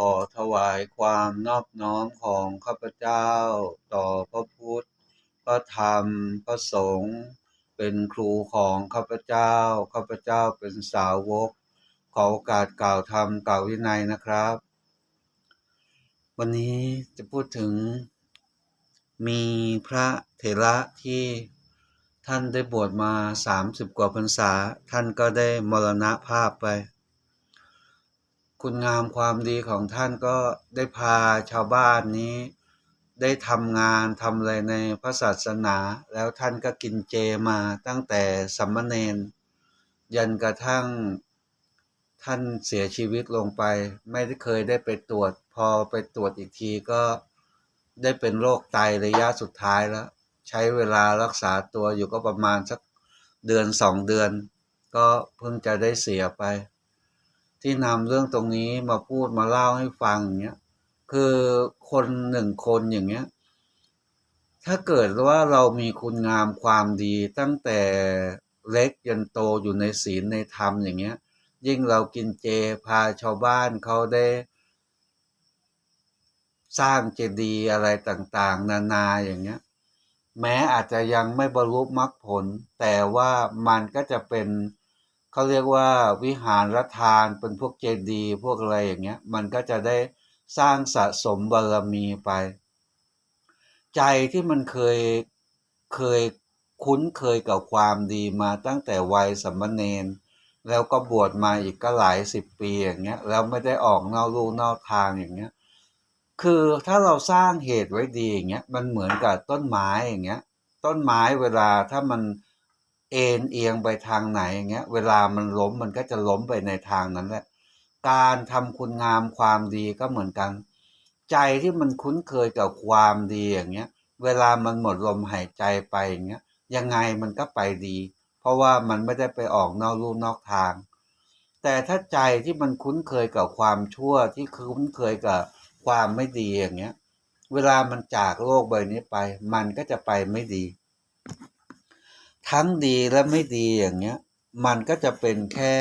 ขอถวายความนอบน้อมของข้าพเจ้า ต่อพระพุทธ พระธรรม พระสงฆ์เป็นครูของข้าพเจ้า ข้าพเจ้าเป็นสาวก ขอโอกาสกล่าวธรรมกล่าววินัยนะครับ วันนี้จะพูดถึง มีพระเถระที่ท่านได้บวชมาสามสิบกว่าพรรษา ท่านก็ได้มรณภาพไป คุณงามความดีของท่านก็ได้พาชาวบ้านนี้ ได้ทำงานทำอะไรในพระศาสนา แล้วท่านก็กินเจมาตั้งแต่สัมมเนนยันกระทั่งท่านเสียชีวิตลงไป ไม่ได้เคยได้ไปตรวจ พอไปตรวจอีกทีก็ได้เป็นโรคไตระยะสุดท้ายแล้ว ใช้เวลารักษาตัวอยู่ก็ประมาณสักเดือนสองเดือน ก็เพิ่งจะได้เสียไป ที่นำเรื่องตรงนี้มาพูดมาเล่าให้ฟังอย่างเงี้ยคือคนหนึ่งคนอย่างเงี้ย ถ้าเกิดว่าเรามีคุณงามความดีตั้งแต่เล็กยันโตอยู่ในศีลในธรรมอย่างเงี้ย ยิ่งเรากินเจพาชาวบ้านเขาได้ สร้างเจดีย์อะไรต่างๆ นานาอย่างเงี้ย แม้อาจจะยังไม่บรรลุมรรคผล แต่ว่ามันก็จะเป็น เขาเรียกว่าวิหารรทานเป็นพวกเจดีย์พวกอะไรอย่างเงี้ย มันก็จะได้สร้างสะสมบารมีไป ใจที่มันเคยเคยคุ้นเคยกับความดีมาตั้งแต่วัยสัมมเนนแล้วก็บวชมาอีกก็หลายสิบปีอย่างเงี้ยแล้วไม่ได้ออกนอกลู่นอกทางอย่างเงี้ย คือถ้าเราสร้างเหตุไว้ดีอย่างเงี้ยมันเหมือนกับต้นไม้อย่างเงี้ย ต้นไม้เวลาถ้ามัน เอ็นเอียงไปทางไหนอย่างเงี้ย เวลามันล้มมันก็จะล้มไปในทางนั้นแหละ การทำคุณงามความดีก็เหมือนกัน ใจที่มันคุ้นเคยกับความดีอย่างเงี้ย เวลามันหมดลมหายใจไปอย่างเงี้ย ยังไงมันก็ไปดี เพราะว่ามันไม่ได้ไปออกนอกลู่นอกทาง แต่ถ้าใจที่มันคุ้นเคยกับความชั่วที่คุ้นเคยกับความไม่ดีอย่างเงี้ย เวลามันจากโลกใบนี้ไป มันก็จะไปไม่ดี ทั้งดีและไม่ดีอย่างเงี้ย มันก็จะเป็นแค่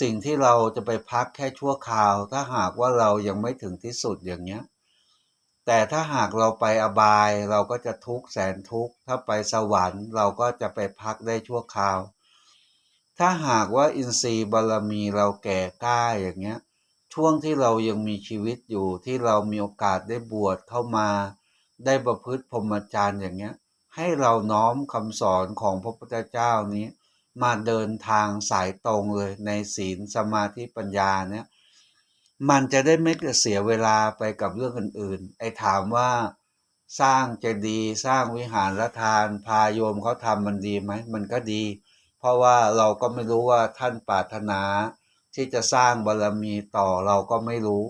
สิ่งที่เราจะไปพักแค่ชั่วคราว ถ้าหากว่าเรายังไม่ถึงที่สุดอย่างเงี้ย แต่ถ้าหากเราไปอบายเราก็จะทุกข์แสนทุกข์ ถ้าไปสวรรค์ เราก็จะไปพักได้ชั่วคราว ถ้าหากว่าอินทรีย์บารมีเราแก่กล้าอย่างเงี้ย ช่วงที่เรายังมีชีวิตอยู่ที่เรามีโอกาสได้บวชเข้ามา ได้ประพฤติพรหมจรรย์อย่างเงี้ย ให้เราน้อมคำสอนของพระพุทธเจ้านี้ มาเดินทางสายตรงเลยในศีลสมาธิปัญญาเนี่ยมันจะได้ไม่เสียเวลาไปกับเรื่องอื่นๆ ไอ้ถามว่าสร้างเจดีย์สร้างวิหารละทาน พาโยมเขาทำมันดีไหม มันก็ดี เพราะว่าเราก็ไม่รู้ว่าท่านปรารถนา ที่จะสร้างบารมีต่อเราก็ไม่รู้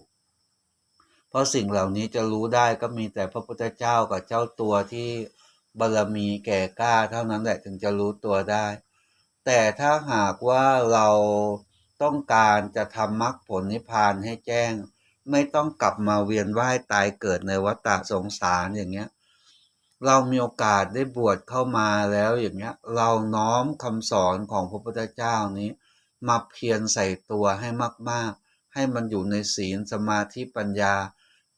เพราะสิ่งเหล่านี้จะรู้ได้ก็มีแต่พระพุทธเจ้ากับเจ้าตัวที่ บารมีแก่กล้าเท่านั้นแหละถึงจะรู้ตัวได้ แต่ถ้าหากว่าเราต้องการจะทำมรรคผลนิพพานให้แจ้ง ไม่ต้องกลับมาเวียนว่ายตายเกิดในวัฏสงสารอย่างเงี้ย เรามีโอกาสได้บวชเข้ามาแล้วอย่างเงี้ย เราน้อมคำสอนของพระพุทธเจ้านี้ มาเพียรใส่ตัวให้มาก ๆ ให้มันอยู่ในศีลสมาธิปัญญา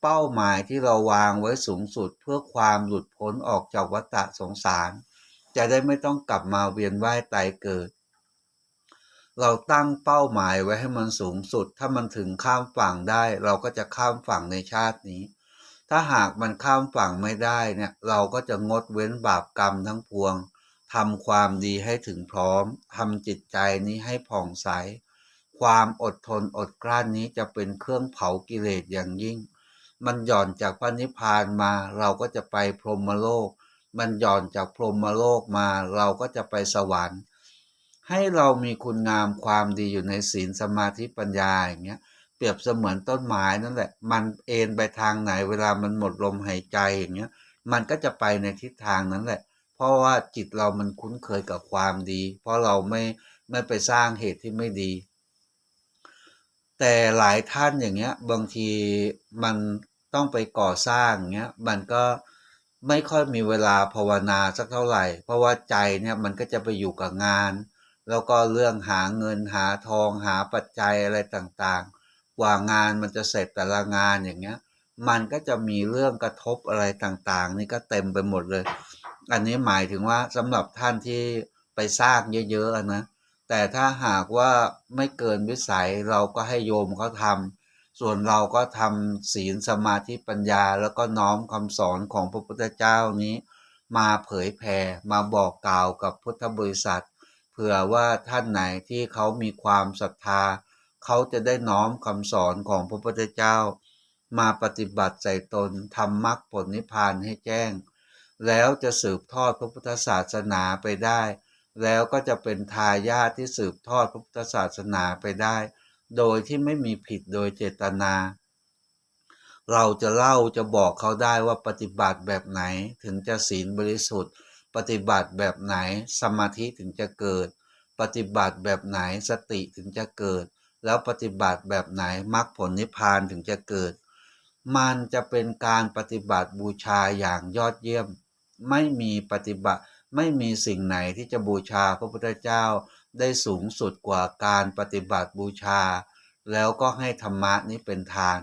เป้าหมายที่เราวางไว้สูงสุดเพื่อความหลุดพ้นออกจากวัฏสงสาร จะได้ไม่ต้องกลับมาเวียนว่ายตายเกิด เราตั้งเป้าหมายไว้ให้มันสูงสุด ถ้ามันถึงข้ามฝั่งได้ เราก็จะข้ามฝั่งในชาตินี้ ถ้าหากมันข้ามฝั่งไม่ได้เนี่ยเราก็จะงดเว้นบาปกรรมทั้งปวงทำความดีให้ถึงพร้อมทำจิตใจนี้ให้ผ่องใส ความอดทนอดกลั้นนี้จะเป็นเครื่องเผากิเลสอย่างยิ่ง มันหย่อนจากพระนิพพานมา เราก็จะไปพรหมโลก มันหย่อนจากพรหมโลกมา เราก็จะไปสวรรค์ ให้เรามีคุณงามความดีอยู่ในศีลสมาธิปัญญาอย่างเงี้ยเปรียบเสมือนต้นไม้นั่นแหละ มันเอ็นไปทางไหนเวลามันหมดลมหายใจอย่างเงี้ยมันก็จะไปในทิศทางนั้นแหละ เพราะว่าจิตเรามันคุ้นเคยกับความดี เพราะเราไม่ไม่ไปสร้างเหตุที่ไม่ดี แต่หลายท่านอย่างเงี้ย บางทีมัน ต้องไปก่อสร้างเงี้ยมันก็ไม่ค่อยมีเวลาภาวนาสักเท่าไหร่ เพราะว่าใจเนี่ยมันก็จะไปอยู่กับงาน แล้วก็เรื่องหาเงินหาทองหาปัจจัยอะไรต่างๆ กว่างานมันจะเสร็จแต่ละงานอย่างเงี้ย มันก็จะมีเรื่องกระทบอะไรต่างๆ นี่ก็เต็มไปหมดเลย อันนี้หมายถึงว่าสำหรับท่านที่ไปสร้างเยอะๆนะแต่ถ้าหากว่าไม่เกินวิสัยเราก็ให้โยมเขาทำ ส่วนเราก็ทำศีลสมาธิปัญญา แล้วก็น้อมคำสอนของพระพุทธเจ้านี้ มาเผยแผ่มาบอกกล่าวกับพุทธบริษัท เผื่อว่าท่านไหนที่เขามีความศรัทธา เขาจะได้น้อมคำสอนของพระพุทธเจ้า มาปฏิบัติใส่ตนทำมรรคผลนิพพานให้แจ้ง แล้วจะสืบทอดพระพุทธศาสนาไปได้ แล้วก็จะเป็นทายาทที่สืบทอดพระพุทธศาสนาไปได้ โดยที่ไม่มีผิดโดยเจตนา เราจะเล่าจะบอกเขาได้ว่าปฏิบัติแบบไหนถึงจะศีลบริสุทธิ์ ปฏิบัติแบบไหนสมาธิถึงจะเกิด ปฏิบัติแบบไหนสติถึงจะเกิด แล้วปฏิบัติแบบไหนมรรคผลนิพพานถึงจะเกิด มันจะเป็นการปฏิบัติบูชาอย่างยอดเยี่ยม ไม่มีปฏิบัติไม่มีสิ่งไหนที่จะบูชาพระพุทธเจ้า ได้สูงสุดกว่าการปฏิบัติบูชา แล้วก็ให้ธรรมะนี้เป็นทาน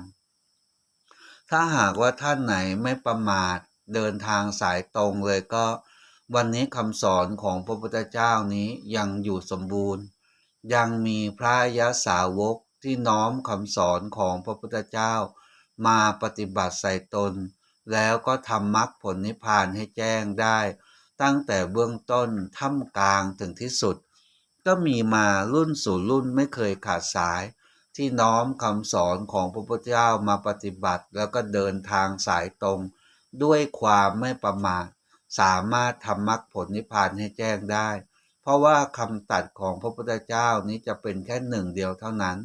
ถ้าหากว่าท่านไหนไม่ประมาทเดินทางสายตรงเลยก็ วันนี้คำสอนของพระพุทธเจ้านี้ยังอยู่สมบูรณ์ ยังมีพระยะสาวกที่น้อมคำสอนของพระพุทธเจ้า มาปฏิบัติใส่ตน แล้วก็ทำมรรคผลนิพพานให้แจ้งได้ ตั้งแต่เบื้องต้นท่ามกลางถึงที่สุด ก็มีมารุ่นสู่รุ่นไม่เคยขาดสาย ที่น้อมคำสอนของพระพุทธเจ้ามาปฏิบัติ แล้วก็เดินทางสายตรง ด้วยความไม่ประมาทสามารถทำมรรคผลนิพพานให้แจ้งได้ เพราะว่าคำตัดของพระพุทธเจ้านี้จะเป็นแค่หนึ่งเดียวเท่านั้น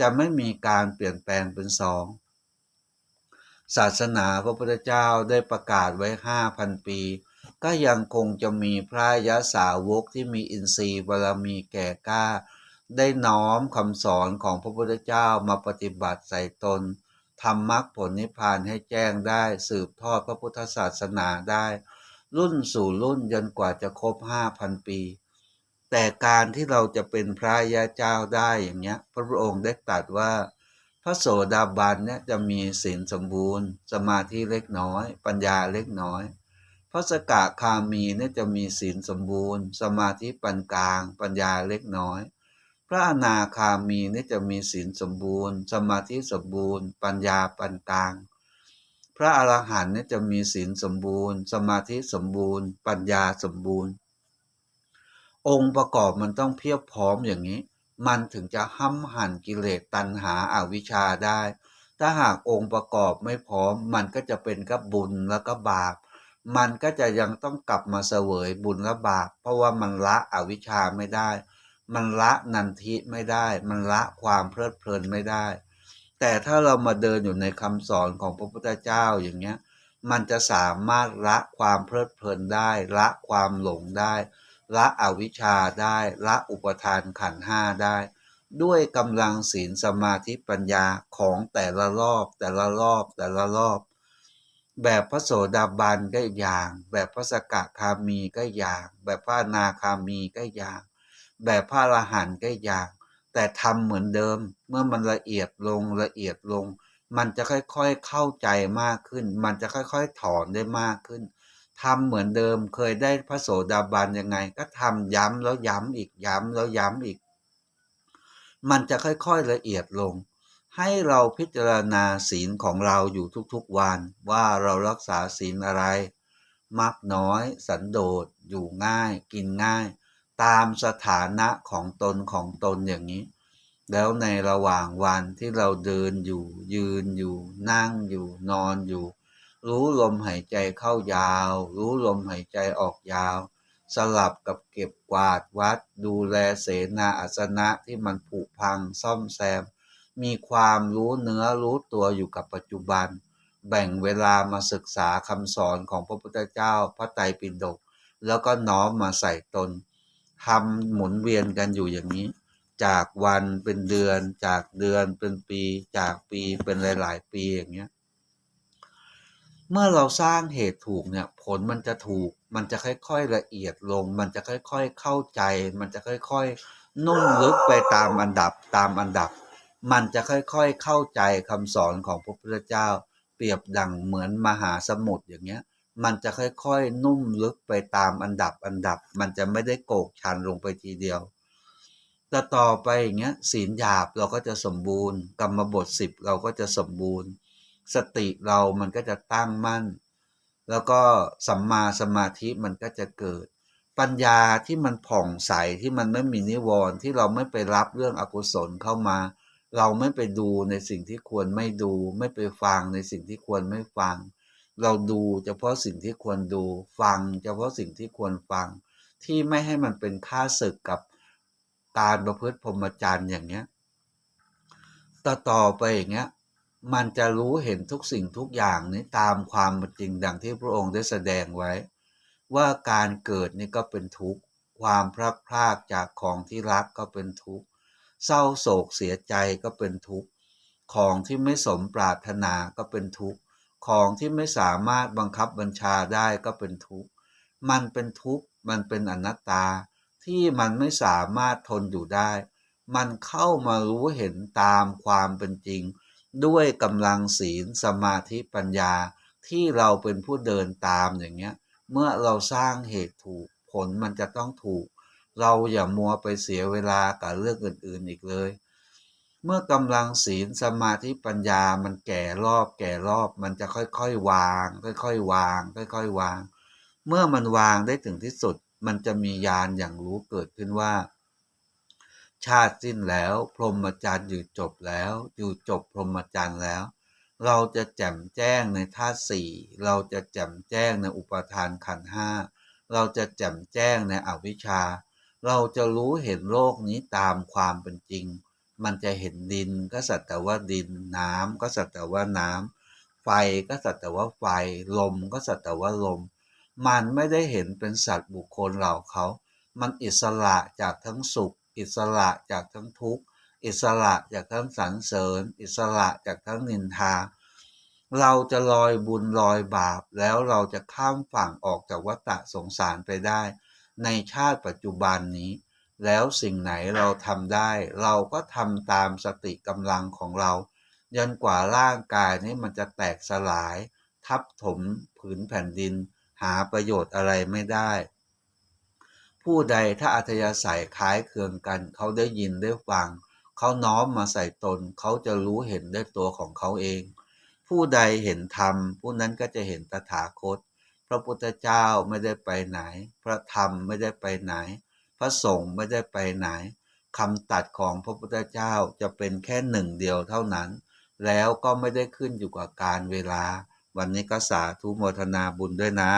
จะไม่มีการเปลี่ยนแปลงเป็นสองศาสนาพระพุทธเจ้าได้ประกาศไว้ห้าพันปี ก็ยังคงจะมีพระยะสาวกที่มีอินทรีย์บารมีแก่กล้า ได้น้อมคำสอนของพระพุทธเจ้ามาปฏิบัติใส่ตนทำมรรคผลนิพพานให้แจ้งได้สืบทอดพระพุทธศาสนาได้ รุ่นสู่รุ่นจนกว่าจะครบห้าพันปี แต่การที่เราจะเป็นพระยาเจ้าได้อย่างเงี้ย พระพองค์ได้ตรัสว่า พระโสดาบันเนี่ยจะมีศีลสมบูรณ์ สมาธิเล็กน้อย ปัญญาเล็กน้อย พระสกะคามีเนี่ยจะมีศีลสมบูรณ์ สมาธิปานกลาง ปัญญาเล็กน้อย พระอนาคามีเนี่ยจะมีศีลสมบูรณ์ สมาธิสมบูรณ์ ปัญญาปานกลาง พระอรหันต์เนี่ยจะมีศีลสมบูรณ์ สมาธิสมบูรณ์ ปัญญาสมบูรณ์ องค์ประกอบมันต้องเพียบพร้อมอย่างนี้ มันถึงจะห้ำหั่นกิเลสตัณหาอาวิชชาได้ ถ้าหากองค์ประกอบไม่พร้อม มันก็จะเป็นกับบุญแล้วก็บาป มันก็จะยังต้องกลับมาเสวยบุญและบาปเพราะว่ามันละอวิชชาไม่ได้ มันละนันทิไม่ได้ มันละความเพลิดเพลินไม่ได้ แต่ถ้าเรามาเดินอยู่ในคำสอนของพระพุทธเจ้าอย่างเงี้ย มันจะสามารถละความเพลิดเพลินได้ ละความหลงได้ ละอวิชชาได้ ละอุปทานขันห้าได้ ด้วยกำลังศีลสมาธิปัญญาของแต่ละรอบแต่ละรอบแต่ละรอบ แบบพระโสดาบันก็อย่าง แบบพระสกคามีก็อย่าง แบบพระนาคามีก็อย่าง แบบพระอรหันต์ก็อย่าง แต่ทำเหมือนเดิม เมื่อมันละเอียดลงละเอียดลง มันจะค่อยๆเข้าใจมากขึ้น มันจะค่อยๆถอนได้มากขึ้นทำเหมือนเดิมเคยได้พระโสดาบันยังไง ก็ทำย้ำแล้วย้ำอีกย้ำแล้วย้ำอีก มันจะค่อยๆละเอียดลง ให้เราพิจารณาศีลของเราอยู่ทุกๆวัน ว่าเรารักษาศีลอะไร มักน้อย สันโดษ อยู่ง่าย กินง่าย ตามสถานะของตนของตนอย่างนี้ แล้วในระหว่างวันที่เราเดินอยู่ ยืนอยู่ นั่งอยู่ นอนอยู่ รู้ลมหายใจเข้ายาว รู้ลมหายใจออกยาว สลับกับเก็บกวาดวัด ดูแลเสนาอาสนะที่มันผุพังซ่อมแซม มีความรู้เนื้อรู้ตัวอยู่กับปัจจุบัน แบ่งเวลามาศึกษาคำสอนของพระพุทธเจ้า พระไตรปิฎกแล้วก็น้อมมาใส่ตนทำหมุนเวียนกันอยู่อย่างนี้ จากวันเป็นเดือน จากเดือนเป็นปี จากปีเป็นหลาย ๆ ปีอย่างเงี้ยเมื่อเราสร้างเหตุถูกเนี่ยผลมันจะถูก มันจะค่อยๆละเอียดลง มันจะค่อยๆเข้าใจ มันจะค่อยๆนุ่มลึกไปตามอันดับตามอันดับ มันจะค่อยๆเข้าใจคำสอนของพระพุทธเจ้า เปรียบดังเหมือนมหาสมุทรอย่างเงี้ย มันจะค่อยๆนุ่มลึกไปตามอันดับอันดับ มันจะไม่ได้โกกชันลงไปทีเดียวแต่ต่อไปอย่างเงี้ยศีลหยาบเราก็จะสมบูรณ์ กรรมบทสิบเราก็จะสมบูรณ์ สติเรามันก็จะตั้งมั่น แล้วก็สัมมาสมาธิมันก็จะเกิด ปัญญาที่มันผ่องใสที่มันไม่มีนิวรณ์ที่เราไม่ไปรับเรื่องอกุศลเข้ามา เราไม่ไปดูในสิ่งที่ควรไม่ดู ไม่ไปฟังในสิ่งที่ควรไม่ฟัง เราดูเฉพาะสิ่งที่ควรดู ฟังเฉพาะสิ่งที่ควรฟัง ที่ไม่ให้มันเป็นค่าศึกกับการประพฤติพรหมจรรย์อย่างเงี้ยต่อต่อไปอย่างเงี้ยมันจะรู้เห็นทุกสิ่งทุกอย่างนี้ตามความจริงดังที่พระองค์ได้แสดงไว้ ว่าการเกิดนี่ก็เป็นทุกข์ความพลัดพรากจากของที่รักก็เป็นทุกข์ เศร้าโศกเสียใจก็เป็นทุกข์ ของที่ไม่สมปรารถนาก็เป็นทุกข์ ของที่ไม่สามารถบังคับบัญชาได้ก็เป็นทุกข์ มันเป็นทุกข์ มันเป็นอนัตตา ที่มันไม่สามารถทนอยู่ได้ มันเข้ามารู้เห็นตามความเป็นจริง ด้วยกำลังศีลสมาธิปัญญาที่เราเป็นผู้เดินตามอย่างเงี้ย เมื่อเราสร้างเหตุถูกผลมันจะต้องถูก เราอย่ามัวไปเสียเวลากับเรื่องอื่นๆอีกเลย เมื่อกำลังศีลสมาธิปัญญามันแก่รอบแก่รอบมันจะค่อยๆวาง ค่อยๆวาง ค่อยๆวาง เมื่อมันวางได้ถึงที่สุด มันจะมีญาณอย่างรู้เกิดขึ้นว่า ชาติสิ้นแล้ว พรหมจรรย์อยู่จบแล้ว อยู่จบพรหมจรรย์แล้วเราจะแจ่มแจ้งในธาตุสี่ เราจะแจ่มแจ้งในอุปทานขันห้า เราจะแจ่มแจ้งในอวิชชา เราจะรู้เห็นโลกนี้ตามความเป็นจริง มันจะเห็นดินก็สัตว์แต่ว่าดิน น้ำก็สัตว์แต่ว่าน้ำไฟก็สัตว์แต่ว่าไฟ ลมก็สัตว์แต่ว่าลม มันไม่ได้เห็นเป็นสัตว์บุคคลเหล่าเขา มันอิสระจากทั้งสุข อิสระจากทั้งทุกข์ อิสระจากทั้งสรรเสริญ อิสระจากทั้งนินทา เราจะลอยบุญลอยบาปแล้วเราจะข้ามฝั่งออกจากวัฏสงสารไปได้ ในชาติปัจจุบันนี้ แล้วสิ่งไหนเราทำได้ เราก็ทำตามสติกำลังของเรายันกว่าร่างกายนี้มันจะแตกสลาย ทับถมผืนแผ่นดิน หาประโยชน์อะไรไม่ได้ ผู้ใดถ้าอัธยาศัยคล้ายเคืองกัน เขาได้ยินได้ฟัง เขาน้อมมาใส่ตน เขาจะรู้เห็นได้ตัวของเขาเอง ผู้ใดเห็นธรรมผู้นั้นก็จะเห็นตถาคต ระพุทธเจ้าไม่ได้ไปไหน พระธรรมไม่ได้ไปไหน พระสงฆ์ไม่ได้ไปไหนคำตัดของพระพุทธเจ้าจะเป็นแค่หนึ่งเดียวเท่านั้น แล้วก็ไม่ได้ขึ้นอยู่กับการเวลา วันนี้ก็สาธุโมทนาบุญด้วยนะ